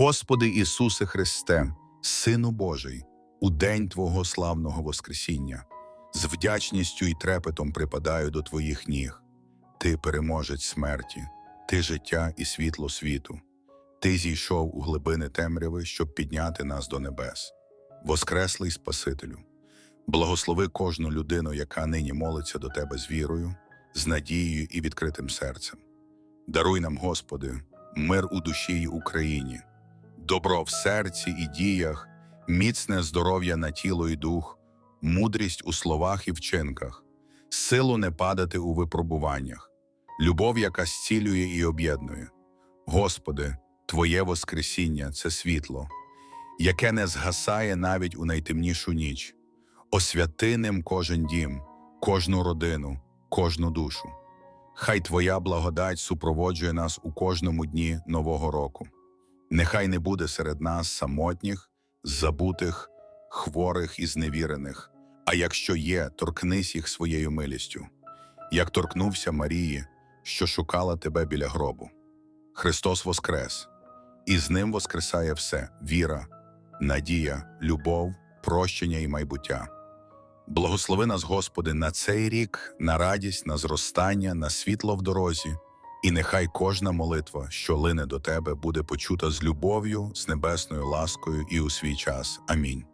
Господи Ісусе Христе, Сину Божий, у день Твого славного Воскресіння, з вдячністю і трепетом припадаю до Твоїх ніг. Ти переможець смерті, Ти життя і світло світу. Ти зійшов у глибини темряви, щоб підняти нас до небес. Воскреслий Спасителю, благослови кожну людину, яка нині молиться до Тебе з вірою, з надією і відкритим серцем. Даруй нам, Господи, мир у душі й Україні, добро в серці і діях, міцне здоров'я на тіло і дух, мудрість у словах і вчинках, силу не падати у випробуваннях, любов, яка зцілює і об'єднує. Господи, Твоє Воскресіння це світло, яке не згасає навіть у найтемнішу ніч. Освяти ним кожен дім, кожну родину, кожну душу. Хай Твоя благодать супроводжує нас у кожному дні нового року. Нехай не буде серед нас самотніх, забутих, хворих і зневірених, а якщо є, торкнись їх своєю милістю, як торкнувся Марії, що шукала тебе біля гробу. Христос Воскрес, і з ним воскресає все віра, надія, любов, прощення і майбуття. Благослови нас, Господи, на цей рік, на радість, на зростання, на світло в дорозі, і нехай кожна молитва, що лине до Тебе, буде почута з любов'ю, з небесною ласкою і у свій час. Амінь.